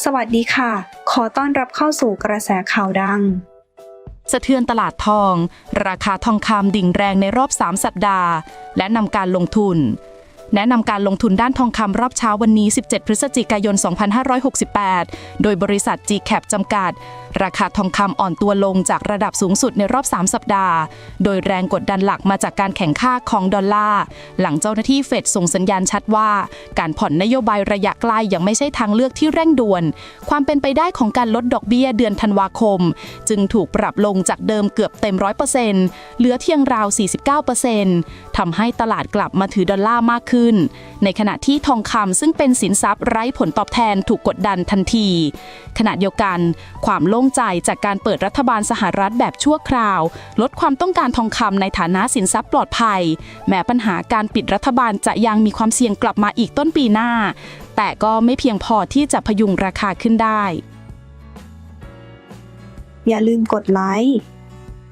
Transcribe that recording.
สวัสดีค่ะ ขอต้อนรับเข้าสู่กระแสข่าวดัง สะเทือนตลาดทอง ราคาทองคำดิ่งแรงในรอบ 3 สัปดาห์ และนำการลงทุน แนะนำการลงทุนด้านทองคำรอบเช้าวันนี้ 17 พฤศจิกายน 2568 โดยบริษัท GCAP จำกัด ราคาทองคำอ่อนตัวลงจากระดับสูงสุดในรอบ 3 สัปดาห์ โดยแรงกดดันหลักมาจากการแข่งค่าของดอลลาร์ หลังเจ้าหน้าที่เฟดส่งสัญญาณชัดว่า การผ่อนนโยบายระยะใกล้ยังไม่ใช่ทางเลือกที่เร่งด่วน ความเป็นไปได้ของการลดดอกเบี้ยเดือนธันวาคม จึงถูกปรับลงจากเดิมเกือบเต็ม 100%เหลือเทียงราว 49%ทำให้ตลาดกลับมาถือดอลลาร์มากขึ้นขึ้น ในขณะที่ทองคำซึ่งเป็นสินทรัพย์ไร้ผลตอบแทนถูกกดดันทันที ขณะเดียวกัน ความโล่งใจจากการเปิดรัฐบาลสหรัฐแบบชั่วคราว ลดความต้องการทองคำในฐานะสินทรัพย์ปลอดภัย แม้ปัญหาการปิดรัฐบาลจะยังมีความเสี่ยงกลับมาอีกต้นปีหน้า แต่ก็ไม่เพียงพอที่จะพยุงราคาขึ้นได้ อย่าลืมกดไลค์